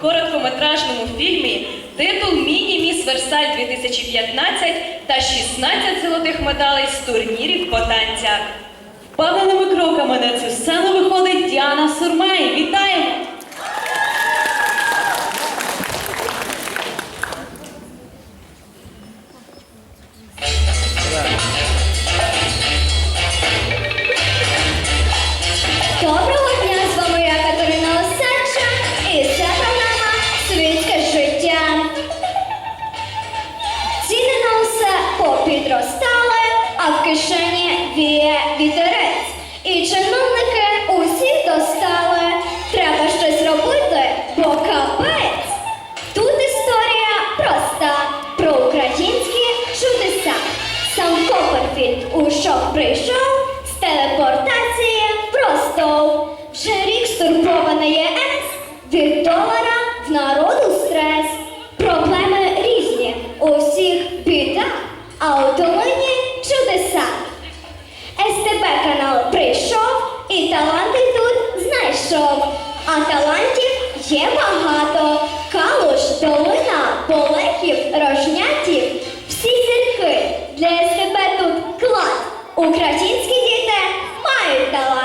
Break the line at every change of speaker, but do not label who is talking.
короткометражному фільмі титул Міні-Міс Версаль 2015 та 16 золотих медалей з турнірів по танцях. Впевненими кроками на цю сцену виходить Діана Сурмай. Вітаємо! Доброго
попідростали, а в кишені віє вітерець. І чиновники усіх достали. Треба щось робити, бо капець. Тут історія проста про українські чудеса. Сам Копперфільд у шок прийшов з телепортації просто. Вже рік стурбований ЄС від долара в народу а у долині чудеса. СТБ канал прийшов і таланти тут знайшов. А талантів є багато. Калуш, долина, полехів, рожнятів. Всі зірки для СТБ тут клад. Українські діти мають талант.